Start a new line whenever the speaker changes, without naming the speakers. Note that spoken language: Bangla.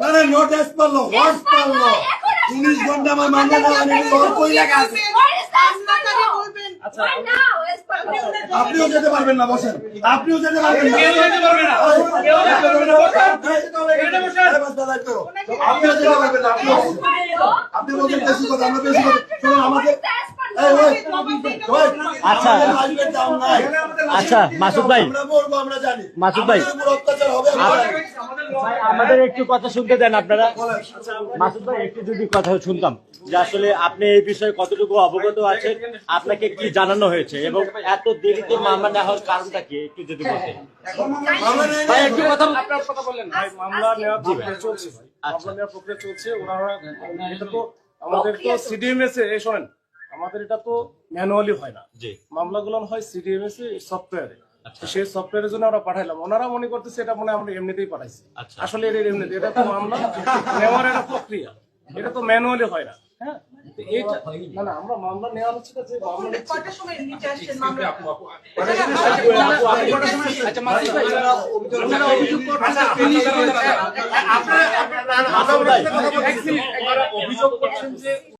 না না নোট এস পারল পারল উনিশ ঘণ্টা আমার না মানে লেখা আছে আপনিও যেতে পারবেন না বসেন আপনিও যেতে পারবেন না
কেউ যেতে পারবে না। কেউ যেতে পারবে
আপনিও যেতে পারবেন না. আপনি বলছেন বেশি কথা আমরা বেশি কথা শুনুন
আচ্ছা। আচ্ছা, মাসুদ ভাই।
আমরা মরবো আমরা জানি
মাসুদ ভাই।
আমাদের উপর অত্যাচার হবে আমরা জানি।
ভাই, আমাদের একটু কথা শুনতে দেন আপনারা। মাসুদ ভাই একটু যদি কথা শুনতাম যে আসলে আপনি এই বিষয়ে কতটুকু অবগত আছেন আপনাকে কি জানানো হয়েছে এবং এত দেরিতে মামলা নেওয়ার কারণটা কি? একটু যদি বলতেন। ভাই একটু কথা
আপনার কথা বললেন ভাই মামলা নেওয়ার প্রক্রিয়া চলছে।
আচ্ছা।
মামলা নেওয়ার প্রক্রিয়া চলছে। ওনারা আমাদের তো সিডিএমএস এ শোনেন। আমাদের এটা তো ম্যানুয়ালি হয় না
জি
মামলাগুলো হয় সিডিএমএস সফটওয়্যারে সেই সফটওয়্যারের জন্য আমরা পাঠাইলাম ওনারা মনে করতেছে এটা মনে হয় আমরা এমনিতেই পাঠাইছি
আচ্ছা।
আসলে এটা এমনিতে এটা তো মামলা নেওয়ার একটা প্রক্রিয়া এটা তো ম্যানুয়ালি হয় না হ্যাঁ তো এইটা না না আমরা মামলা নেওয়া হচ্ছে যে মামলা নিচ্ছি
সময় নিচে আসছেন মামলা
মাসুদ ভাই
অভিযোগ করছেন যে